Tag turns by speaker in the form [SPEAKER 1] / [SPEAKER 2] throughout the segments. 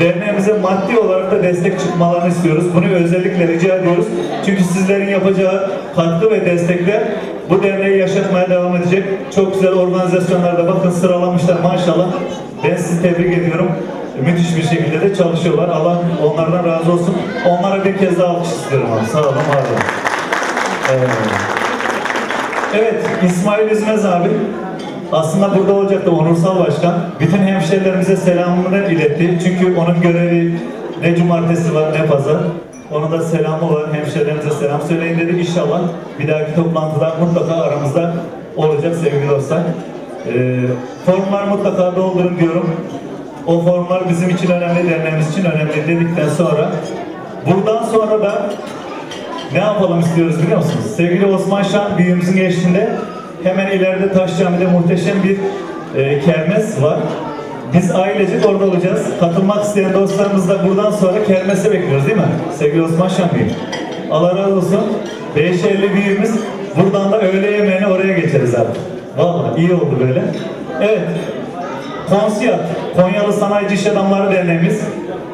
[SPEAKER 1] Derneğimize maddi olarak da destek çıkmalarını istiyoruz. Bunu özellikle rica ediyoruz. Çünkü sizlerin yapacağı katkı ve destekler bu derneği yaşatmaya devam edecek. Çok güzel organizasyonlarda bakın sıralamışlar maşallah. Ben sizi tebrik ediyorum. Müthiş bir şekilde de çalışıyorlar. Allah onlardan razı olsun. Onlara bir kez daha alkış istiyorum abi. Sağ olun, var olun. Evet. Evet, İsmail İzmez abi aslında burada olacaktı Onursal Başkan. Bütün hemşehrilerimize selamını iletti. Çünkü onun görevi ne cumartesi var ne pazar. Onun da selamı var. Hemşehrilerimize selam söyleyin dedi. İnşallah bir dahaki toplantıda mutlaka aramızda olacak sevgili dostlar. Ee, formlar mutlaka doldurun diyorum. O formlar bizim için önemli, derneğimiz için önemli dedikten sonra buradan sonra da ne yapalım istiyoruz biliyor musunuz? Sevgili Osman Şan büyüğümüzün eşliğinde hemen ileride Taş Cami'de muhteşem bir e, kermes var. Biz ailecek orada olacağız. Katılmak isteyen dostlarımız da buradan sonra kermese bekliyoruz değil mi? Sevgili Osman büyüğüm. Allah razı olsun. Beyşehirli büyüğümüz buradan da öğle yemeğini oraya geçeriz abi. Vallahi iyi oldu böyle. Evet. Konsiyat, Konyalı Sanayici İş Adamları Derneğimiz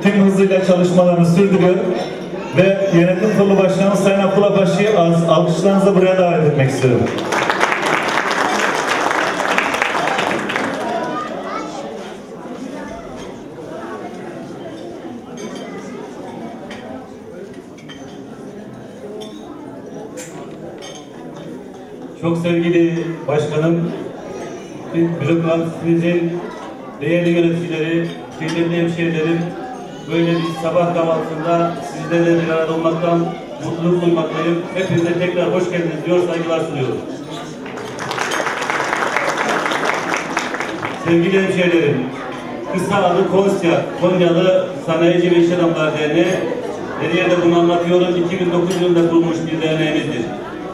[SPEAKER 1] tüm hızıyla çalışmalarını sürdürüyor. Ve yönetim kurulu başkanı Sayın Abdullah Başı'yı az- alkışlarınızla buraya davet etmek istiyorum.
[SPEAKER 2] Çok sevgili başkanım, bürokrasimizin değerli yöneticileri, kıymetli hemşehrilerim, böyle bir sabah kahvaltısında sizlerle bir arada olmaktan mutluluk duymaktayım. Hepinize tekrar hoş geldiniz diyor, saygılar sunuyorum. Sevgili hemşehrilerim, kısa adı Konsya, Konyalı Sanayici ve İş Adamları Derneği. Her yerde bunu anlatıyorum. 2009 yılında kurulmuş bir derneğimizdir.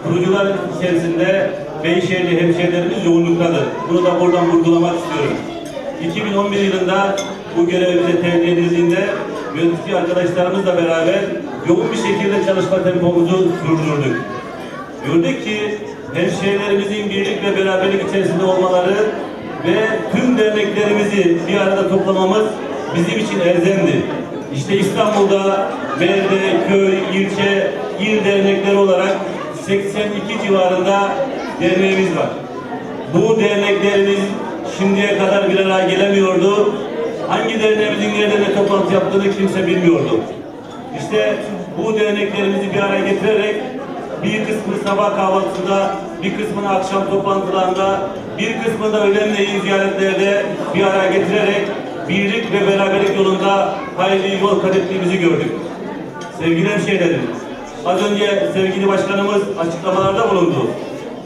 [SPEAKER 2] Kurucular içerisinde Beyşehirli hemşehrilerimiz yoğunluktadır. Bunu da buradan vurgulamak istiyorum. 2011 yılında bu görev bize tebliğ edildiğinde yönetici arkadaşlarımızla beraber yoğun bir şekilde çalışma tempomuzu sürdürdük. Gördük ki hemşehrilerimizin birlik ve beraberlik içerisinde olmaları ve tüm derneklerimizi bir arada toplamamız bizim için elzemdi. İşte İstanbul'da belde, köy, ilçe, il dernekleri olarak 82 civarında derneğimiz var. Bu derneklerimiz şimdiye kadar bir araya gelemiyordu. Hangi derneğimizin nerede ne toplantı yaptığını kimse bilmiyordu. İşte bu derneklerimizi bir araya getirerek bir kısmını sabah kahvaltısında, bir kısmını akşam toplantılarında, bir kısmını da öğlenleyin ziyaretlerde bir araya getirerek birlik ve beraberlik yolunda hayırlı yol kat ettiğimizi gördük. Sevgili hemşehrilerim, az önce sevgili başkanımız açıklamalarda bulundu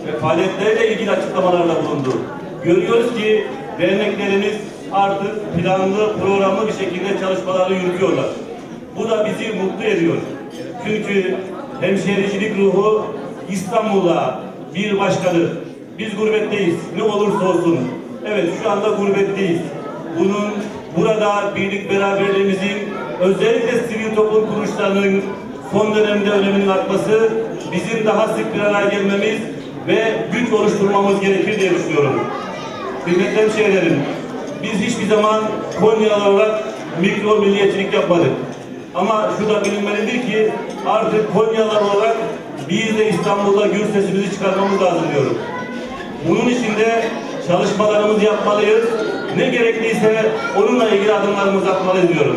[SPEAKER 2] ve faaliyetlerle ilgili açıklamalarda bulundu. Görüyoruz ki derneklerimiz artık planlı, programlı bir şekilde çalışmalarını yürütüyorlar. Bu da bizi mutlu ediyor. Çünkü hemşehricilik ruhu İstanbul'da bir başkadır. Biz gurbetteyiz. Ne olursa olsun. Evet şu anda gurbetteyiz. Bunun burada birlik beraberliğimizin özellikle sivil toplum kuruluşlarının son dönemde öneminin artması bizim daha sık bir araya gelmemiz ve güç oluşturmamız gerekir diye düşünüyorum. Kıymetli hemşehrilerim, biz hiçbir zaman Konyalı olarak mikro milliyetçilik yapmadık. Ama şu da bilinmelidir ki artık Konyalılar olarak biz de İstanbul'da gür sesimizi çıkarmamız lazım diyorum. Bunun için de çalışmalarımızı yapmalıyız. Ne gerekliyse onunla ilgili adımlarımızı atmalıyız diyorum.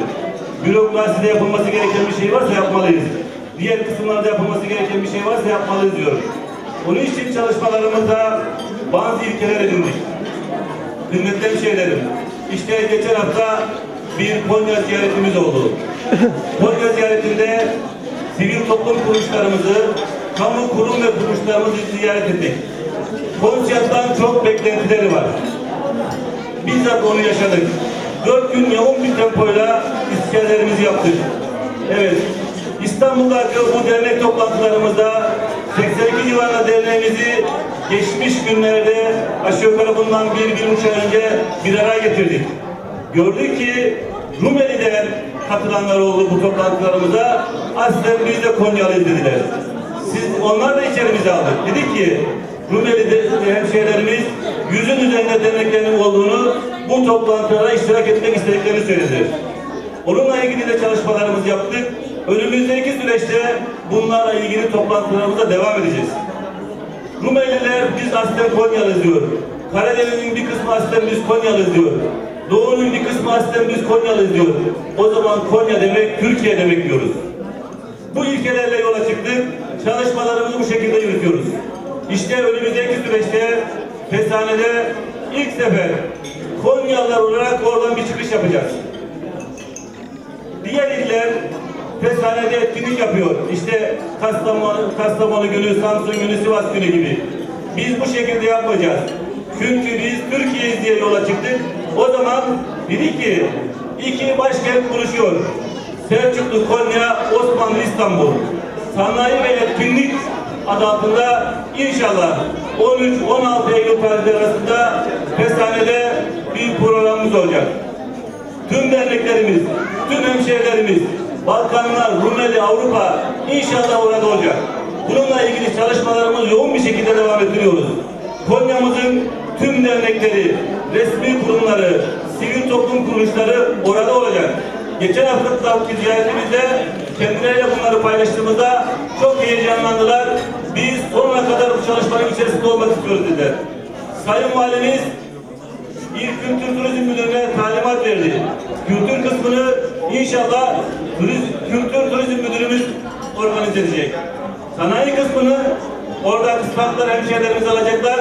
[SPEAKER 2] Bürokraside yapılması gereken bir şey varsa yapmalıyız. Diğer kısımlarda yapılması gereken bir şey varsa yapmalıyız diyorum. Onun için çalışmalarımızda bazı ilkeler edindik. Kıymetli hemşehrilerim, işte geçen hafta bir Konya ziyaretimiz oldu. Konya ziyaretinde sivil toplum kuruluşlarımızı, kamu kurum ve kuruluşlarımızı ziyaret ettik. Konya'dan çok beklentileri var. Bizzat onu yaşadık. Dört gün yoğun bir tempoyla istişarelerimizi yaptık. Evet, İstanbul'daki bu dernek toplantılarımızda 82 civarında derneğimizi geçmiş günlerde aşağı yukarı bundan bir, bir buçuk önce bir araya getirdik. Gördük ki Rumeli'den katılanlar oldu bu toplantılarımıza. Aslen biz de Konyalıyız dediler. Siz onlar da içerimize aldık. Dedik ki Rumeli'de hemşehrilerimiz yüzün üzerinde derneklerinin olduğunu bu toplantılara iştirak etmek istediklerini söylediler. Onunla ilgili de çalışmalarımızı yaptık. Önümüzdeki süreçte bunlarla ilgili toplantılarımıza devam edeceğiz. Rumeliler biz aslen Konyalıyız diyor. Karadeniz'in bir kısmı aslen biz Konyalıyız diyor. Doğu'nun bir kısmı aslen biz Konyalıyız diyor. O zaman Konya demek Türkiye demek diyoruz. Bu ilkelerle yola çıktık. Çalışmalarımızı bu şekilde yürütüyoruz. İşte önümüzdeki süreçte Fesane'de ilk sefer Konyalılar olarak oradan bir çıkış yapacağız. Diğer iller Fesane'de etkinlik yapıyor. İşte Kastamonu, Kastamonu günü, Samsun günü, Sivas günü gibi. Biz bu şekilde yapmayacağız. Çünkü biz Türkiye'yiz diye yola çıktık. O zaman dedik ki iki başkent buluşuyor. Selçuklu, Konya, Osmanlı, İstanbul. Sanayi ve etkinlik adı altında inşallah 13-16 Eylül tarihleri arasında Fesane'de bir programımız olacak tüm derneklerimiz, tüm hemşehrilerimiz, Balkanlar, Rumeli, Avrupa inşallah orada olacak. Bununla ilgili çalışmalarımız yoğun bir şekilde devam ettiriyoruz. Konya'mızın tüm dernekleri, resmi kurumları, sivil toplum kuruluşları orada olacak. Geçen haftaki ziyaretimizde kendileriyle bunları paylaştığımızda çok heyecanlandılar. Biz sonuna kadar bu çalışmanın içerisinde olmak istiyoruz dediler. Sayın Valimiz İl Kültür Turizm Müdürlüğü'ne talimat verdi. Kültür kısmını inşallah turiz- Kültür Turizm Müdürümüz organize edecek. Sanayi kısmını orada kısmaklar hemşehrilerimiz alacaklar.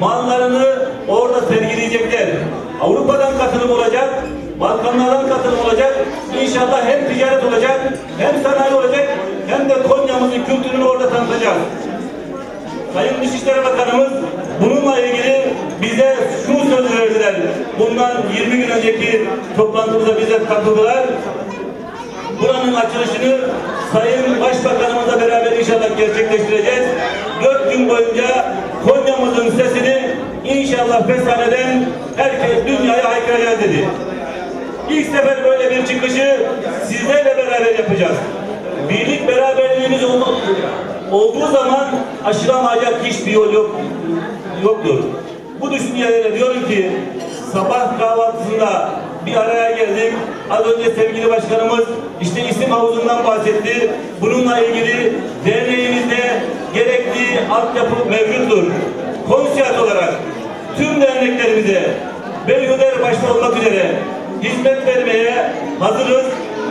[SPEAKER 2] Mallarını orada sergileyecekler. Avrupa'dan katılım olacak. Balkanlardan katılım olacak. İnşallah hem ticaret olacak, hem sanayi olacak, hem de Konya'mızın kültürünü orada tanıtacağız. Sayın Dışişleri Bakanımız bununla ilgili bize şu söz verdiler. Bundan 20 gün önceki toplantımıza bize katıldılar. Buranın açılışını Sayın Başbakanımızla beraber inşallah gerçekleştireceğiz. Dört gün boyunca Konya'mızın sesini inşallah Fesane'den herkes dünyaya haykıracağız dedi. İlk sefer böyle bir çıkışı sizlerle beraber yapacağız. Birlik beraberliğimiz ol- olduğu zaman aşılamayacak hiçbir yol yok, yoktur. Bu düşüncelerle diyorum ki sabah kahvaltısında bir araya geldik. Az önce sevgili başkanımız işte isim havuzundan bahsetti. Bununla ilgili derneğimizde gerekli altyapı mevcuttur. Konsiyat olarak tüm derneklerimize Belhüder başta olmak üzere hizmet vermeye hazırız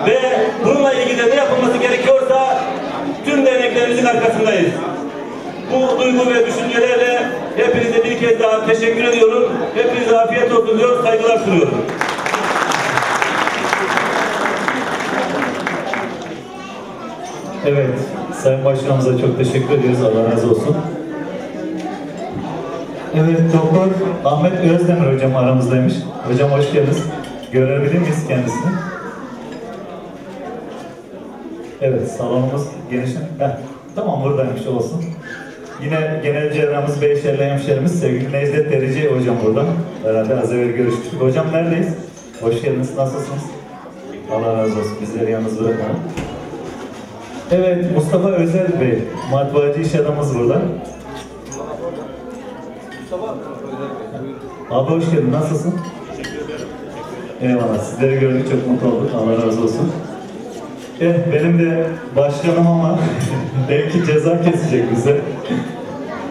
[SPEAKER 2] ve bununla ilgili ne yapılması gerekiyorsa tüm derneklerimizin arkasındayız. Bu duygu ve düşüncelerle hepinize bir kez daha teşekkür ediyorum. Hepinize afiyet olsun diyor, saygılar sunuyorum.
[SPEAKER 1] Evet, Sayın Başkanımıza çok teşekkür ediyoruz. Allah razı olsun. Evet, Doktor Ahmet Özdemir hocam aramızdaymış. Hocam hoş geldiniz. Görebilir miyiz kendisini? Evet, salonumuz geniş. Heh, tamam buradaymış olsun. Yine genel cerrahımız Beyşerli hemşerimiz sevgili Necdet Derici hocam burada. Herhalde az evvel görüşmüştük. Hocam neredeyiz? Hoş geldiniz. Nasılsınız? Allah razı olsun. Bizleri yalnız bırakmayın. Evet, Mustafa Özel Bey, matbaacı iş adamımız burada. Abi hoş geldin, nasılsın? Eyvallah, sizleri gördük, çok mutlu olduk. Allah razı olsun. Eh, benim de başkanım ama belki ceza kesecek bize.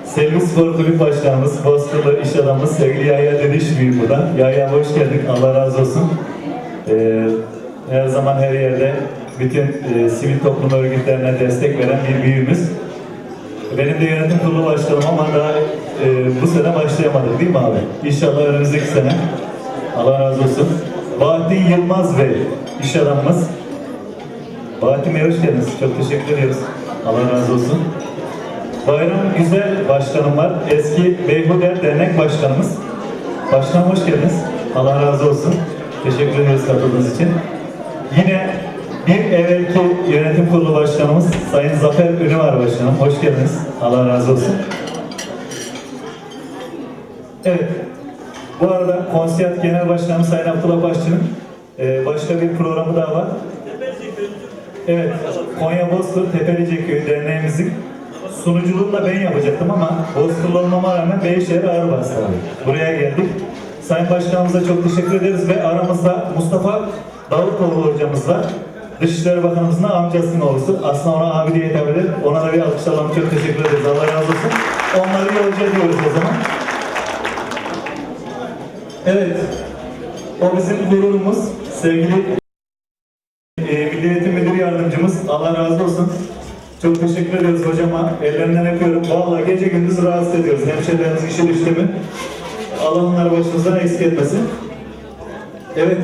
[SPEAKER 1] Selvi Spor Kulüp Başkanımız, Bozkırlı iş adamımız sevgili Yahya Deniş Büyük burada. Yahya hoş geldik, Allah razı olsun. Ee, her zaman her yerde bütün e, sivil toplum örgütlerine destek veren bir büyüğümüz. Benim de yönetim kurulu başkanım ama daha e, bu sene başlayamadık değil mi abi? İnşallah önümüzdeki sene. Allah razı olsun. Bahattin Yılmaz Bey, iş adamımız. Bahattin Bey hoş geldiniz. Çok teşekkür ediyoruz. Allah razı olsun. Bayram Güzel Başkanım var. Eski Beyhuder Dernek Başkanımız. Başkanım hoş geldiniz. Allah razı olsun. Teşekkür ederiz katıldığınız için. Yine bir evvelki yönetim kurulu başkanımız Sayın Zafer Ünü var başkanım. Hoş geldiniz. Allah razı olsun. Evet. Bu arada Konsiyat Genel Başkanı Sayın Abdullah Başçı'nın e, başka bir programı daha var. Evet, Konya Bozkır Tepelice Köyü Derneğimizin sunuculuğunu da ben yapacaktım ama Bozkırlı olmama rağmen Beyşehir ağır bastı. Buraya geldik. Sayın Başkanımıza çok teşekkür ederiz ve aramızda Mustafa Davutoğlu hocamız var. Dışişleri Bakanımızın amcasının oğlusu. Aslında ona abi diye hitap. Ona da bir alkışlayalım. Çok teşekkür ederiz. Allah razı olsun. Onları yolcu ediyoruz o zaman. Evet. O bizim gururumuz. Sevgili Allah razı olsun. Çok teşekkür ediyoruz hocama. Ellerinden öpüyorum. Vallahi gece gündüz rahatsız ediyoruz. Hemşehrilerimiz işe düştü mü? Allah onları başımızdan eksik etmesin. Evet,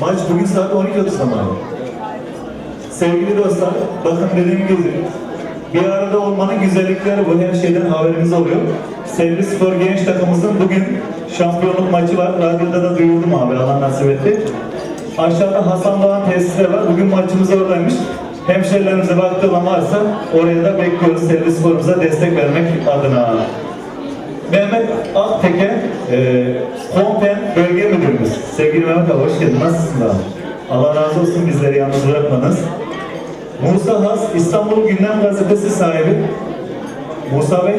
[SPEAKER 1] maç bugün saat 12.30'da mı abi? Sevgili dostlar, bakın dediğim gibi bir arada olmanın güzellikleri bu. Her şeyden haberimiz oluyor. Sevgili spor genç takımımızın bugün şampiyonluk maçı var. Radyoda da duyurdum abi, Allah nasip etti. Aşağıda Hasan Doğan tesisleri var. Bugün maçımız oradaymış. Hemşerilerimize baktığı olan varsa oraya da bekliyoruz. Sevgili sporumuza destek vermek adına. Mehmet Akteke, e, Kompen Bölge Müdürümüz. Sevgili Mehmet abi hoş geldin. Nasılsın abi? Allah razı olsun bizleri yalnız bırakmadınız. Musa Has, İstanbul Gündem Gazetesi sahibi. Musa Bey.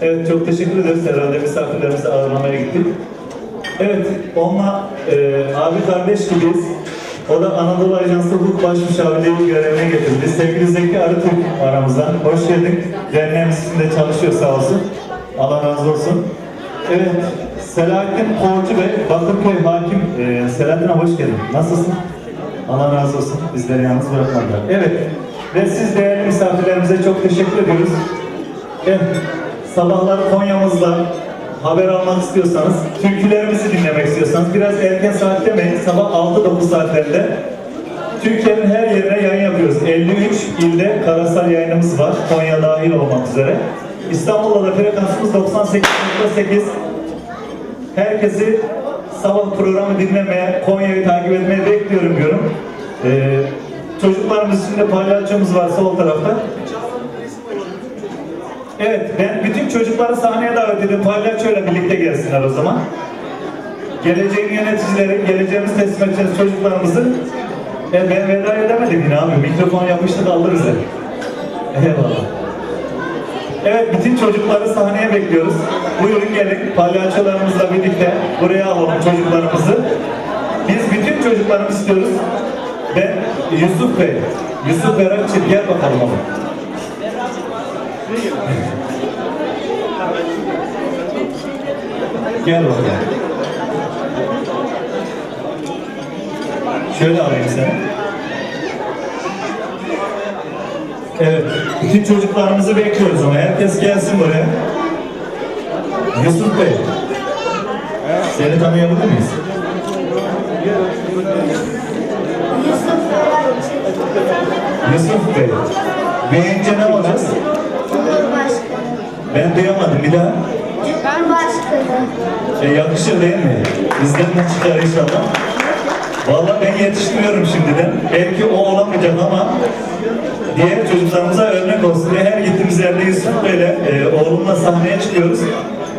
[SPEAKER 1] Evet çok teşekkür ederiz. Herhalde misafirlerimizi ağırlamaya gittik. Evet, onunla e, abi kardeş gibiyiz. O da Anadolu Ajansı Hukuk Başmüşavirliği görevine getirildi. Sevgili Zeki Arıtürk aramızdan. Hoş geldin. Derneğimiz içinde çalışıyor sağ olsun. Allah razı olsun. Evet, Selahattin Korcu Bey, Bakırköy Hakim. E, Selahattin abi hoş geldin. Nasılsın? Allah razı olsun. Bizleri yalnız bırakmadılar. Evet, ve siz değerli misafirlerimize çok teşekkür ediyoruz. Evet, sabahlar Konya'mızda haber almak istiyorsanız, türkülerimizi dinlemek istiyorsanız biraz erken saat demeyin, sabah 6-9 saatlerinde Türkiye'nin her yerine yayın yapıyoruz. 53 ilde karasal yayınımız var, Konya dahil olmak üzere. İstanbul'da da frekansımız 98.8. Herkesi sabah programı dinlemeye, Konya'yı takip etmeye bekliyorum diyorum. Ee, çocuklarımız için de palyaçomuz var sol tarafta. Evet, ben bütün çocukları sahneye davet ediyorum. Palyaçoyla birlikte gelsinler o zaman. Geleceğin yöneticileri, geleceğimizi teslim edeceğiz çocuklarımızı. E ben veda edemedim yine abi. Mikrofon yapıştı kaldı bize. Eyvallah. Evet, bütün çocukları sahneye bekliyoruz. Buyurun gelin, palyaçolarımızla birlikte buraya alalım çocuklarımızı. Biz bütün çocuklarımızı istiyoruz. Ben Yusuf Bey, Yusuf Berakçı gel bakalım abi. Gel bakalım. Şöyle alayım seni. Evet, bütün çocuklarımızı bekliyoruz ama herkes gelsin buraya. Yusuf Bey, seni tanıyabilir miyiz? Yusuf Bey, büyüyünce ne olacağız? Ben duyamadım bir daha.
[SPEAKER 3] Cumhurbaşkanı.
[SPEAKER 1] E, yakışır değil mi? Bizden de çıkar inşallah. Vallahi ben yetiştiriyorum şimdiden. Belki o olamayacak ama diğer çocuklarımıza örnek olsun diye her gittiğimiz yerde Yusuf Bey'le e, oğlumla sahneye çıkıyoruz.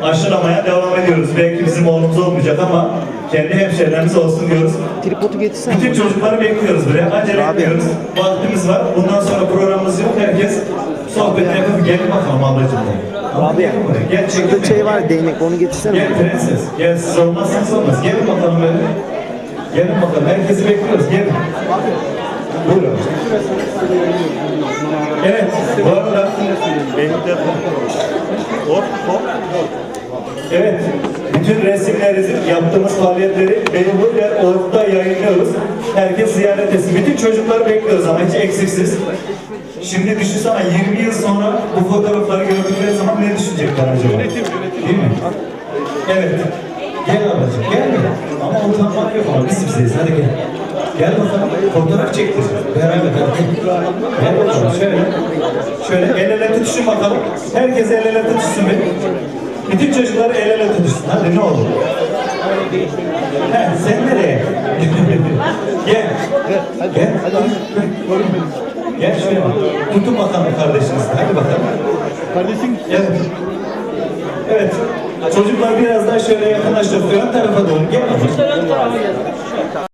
[SPEAKER 1] Aşılamaya devam ediyoruz. Belki bizim oğlumuz olmayacak ama kendi hemşehrilerimiz olsun diyoruz.
[SPEAKER 4] Tripodu getirsene.
[SPEAKER 1] Bütün çocukları bekliyoruz buraya. Acele
[SPEAKER 4] Abi.
[SPEAKER 1] etmiyoruz. Vaktimiz var. Bundan sonra programımız yok. Herkes sohbetini yapıp gelin bakalım ablacığım.
[SPEAKER 4] Abi.
[SPEAKER 1] Çekin.
[SPEAKER 4] Şurada şey var değnek onu getirsene.
[SPEAKER 1] Gel prenses. Gel siz olmazsanız olmaz. Gelin bakalım böyle. Gelin bakalım. Herkesi bekliyoruz. Gelin. Buyurun. Evet. Bu arada Evet. Bütün resimlerimizi, yaptığımız faaliyetleri Beyoğlu ve Ork'ta yayınlıyoruz. Herkes ziyaret etsin. Bütün çocukları bekliyoruz ama hiç eksiksiz. Şimdi düşünsene 20 yıl sonra bu fotoğrafları gördükleri zaman ne düşünecekler acaba? Değil mi? Evet. Gel ablacığım, gel. Ama utanmak yok ama biz bizeyiz. Hadi gel. Gel bakalım. Fotoğraf çektir. Beraber hadi. Gel bakalım şöyle. Şöyle el ele tutuşun bakalım. Herkes el ele tutuşsun bir. Bütün çocuklar el ele tutuşsun. Hadi ne olur. He, sen nereye? gel. Gel. Gel şuraya bak. Tutun bakalım kardeşinizi. Hadi bakalım.
[SPEAKER 5] Kardeşim
[SPEAKER 1] Evet. Evet. Çocuklar biraz daha şöyle yakınlaştır. Ön tarafa doğru. Gel bakalım.